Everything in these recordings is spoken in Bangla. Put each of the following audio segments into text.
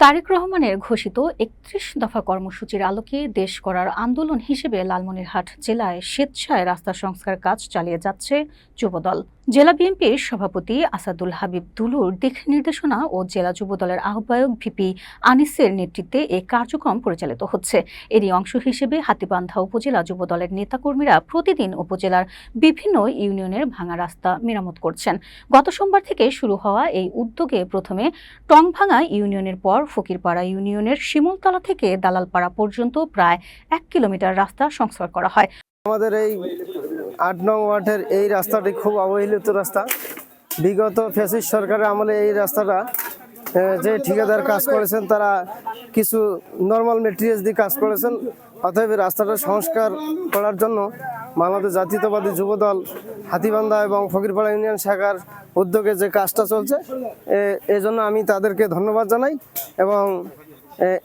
তারেক রহমানের ঘোষিত একত্রিশ দফা কর্মসূচির আলোকে দেশ করার আন্দোলন হিসেবে লালমনিরহাট জেলায় স্বেচ্ছায় রাস্তা সংস্কার কাজ চালিয়ে যাচ্ছে যুবদল। জেলা বিএনপির সভাপতি আসাদুল হাবিব দুলুর দিক নির্দেশনা ও জেলা যুবদলের আহ্বায়ক ভিপি আনিসের নেতৃত্বে এই কার্যক্রম পরিচালিত হচ্ছে। এরই অংশ হিসেবে হাতিবান্ধা উপজেলা যুবদলের নেতাকর্মীরা প্রতিদিন উপজেলার বিভিন্ন ইউনিয়নের ভাঙা রাস্তা মেরামত করছেন। গত সোমবার থেকে শুরু হওয়া এই উদ্যোগে প্রথমে টংভাঙা ইউনিয়নের পর ফকিরপাড়া ইউনিয়নের শিমুলতলা থেকে দালালপাড়া পর্যন্ত প্রায় এক কিলোমিটার রাস্তা সংস্কার করা হয়। আমাদের এই আট নং ওয়ার্ডের এই রাস্তাটি খুব অবহেলিত রাস্তা। বিগত ফেসিস সরকারের আমলে এই রাস্তাটা যে ঠিকাদার কাজ করেছেন, তারা কিছু নর্মাল মেটেরিয়ালস দিয়ে কাজ করেছেন। অতএব রাস্তাটা সংস্কার করার জন্য বাংলাদেশ জাতীয়তাবাদী যুবদল, হাতিবান্ধা এবং ফকিরপাড়া ইউনিয়ন শাখার উদ্যোগে যে কাজটা চলছে এজন্য আমি তাদেরকে ধন্যবাদ জানাই এবং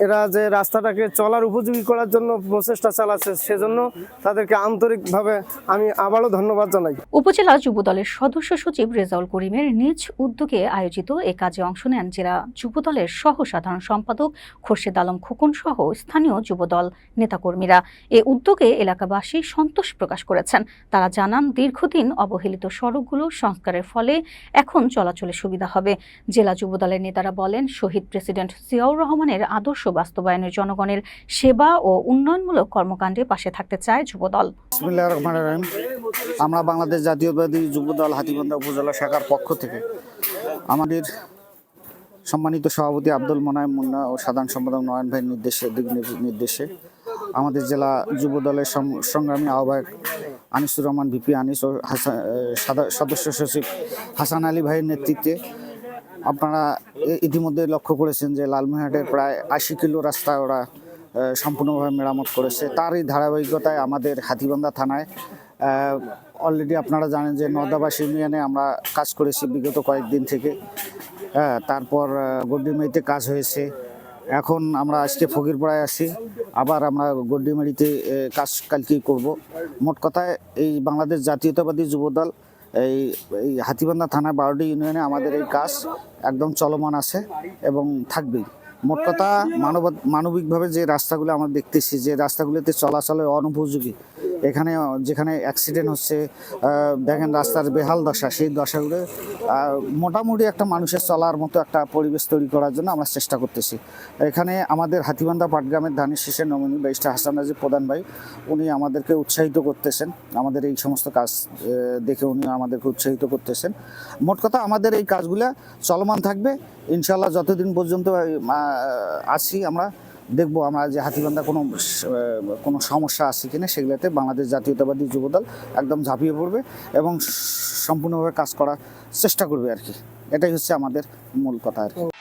এরা যে রাস্তাটাকে চলার উপযোগী করার জন্য প্রচেষ্টা চালাচ্ছে, সেজন্য তাদেরকে আন্তরিকভাবে আমি আবারও ধন্যবাদ জানাই। উপজেলা যুবদলের সদস্য সচিব রেজাউল করিমের নিজ উদ্যোগে আয়োজিত এ কাজে অংশ নেন জেলা যুবদলের সহ সাধারণ সম্পাদক খোরশেদ আলম খোকন সহ স্থানীয় যুবদল নেতাকর্মীরা। এ উদ্যোগে এলাকাবাসী সন্তোষ প্রকাশ করেছেন। তারা জানান, দীর্ঘদিন অবহেলিত সড়কগুলো সংস্কারের ফলে এখন চলাচলে সুবিধা হবে। জেলা যুবদলের নেতারা বলেন, শহীদ প্রেসিডেন্ট জিয়াউর রহমানের আদর্শ বাস্তবায়নের জনগণের সেবা ও উন্নয়নমূলক কর্মকাণ্ডে পাশে থাকতে চায় যুবদল। আমরা বাংলাদেশ জাতীয়বাদী যুবদল হাতিবান্ধা উপজেলা শাখার পক্ষ থেকে আমাদের সম্মানিত সভাপতি আব্দুল মোনায়েম মুন্না ও সাধারণ সম্পাদক নয়ন ভাইয়ের নির্দেশে দিক নির্দেশে আমাদের জেলা যুবদলের সংগ্রামী আহ্বায়ক আনিসুর রহমান, ভিপি আনিস ও হাসান সদস্য সচিব হাসান আলী ভাইয়ের নেতৃত্বে আপনারা ইতিমধ্যে লক্ষ্য করেছেন যে লালমনিরহাটের প্রায় আশি কিলো রাস্তা ওরা সম্পূর্ণভাবে মেরামত করেছে। তারই ধারাবাহিকতায় আমাদের হাতিবান্ধা থানায় অলরেডি আপনারা জানেন যে নদাবাস ইউনিয়নে আমরা কাজ করেছি বিগত কয়েকদিন থেকে। হ্যাঁ তারপর গড্ডিমারিতে কাজ হয়েছে। এখন আমরা আজকে ফকিরপাড়ায় আছি। আবার আমরা গড্ডিমারিতে কাজ কালকেই করব। মোট কথায় এই বাংলাদেশ জাতীয়তাবাদী যুবদল এই এই হাতিবান্ধা থানা বারোটি ইউনিয়নে আমাদের এই কাজ একদম চলমান আছে এবং থাকবেই। মোট কথা মানব মানবিকভাবে যে রাস্তাগুলো আমরা দেখতেছি, যে রাস্তাগুলোতে চলাচলের অনুপযোগী এখানে, যেখানে অ্যাক্সিডেন্ট হচ্ছে দেখেন রাস্তার বেহাল দশা, সেই দশাগুলো মোটামুটি একটা মানুষের চলার মতো একটা পরিবেশ তৈরি করার জন্য আমরা চেষ্টা করতেছি। এখানে আমাদের হাতিবান্ধা পাটগ্রামের ধানের শীষের নমিনি ব্যারিস্টার হাসান রাজি প্রধান ভাই, উনি আমাদেরকে উৎসাহিত করতেছেন। আমাদের এই সমস্ত কাজ দেখে উনি আমাদেরকে উৎসাহিত করতেছেন। মোট কথা, আমাদের এই কাজগুলো চলমান থাকবে। ইনশাল্লাহ যতদিন পর্যন্ত আছি আমরা দেখব আমরা যে হাতিবান্ধা কোনো কোনো সমস্যা আছে কিনা সেগুলোতে বাংলাদেশ জাতীয়তাবাদী যুবদল একদম ঝাঁপিয়ে পড়বে এবং সম্পূর্ণভাবে কাজ করার চেষ্টা করবে আর কি। এটাই হচ্ছে আমাদের মূল কথা আর কি।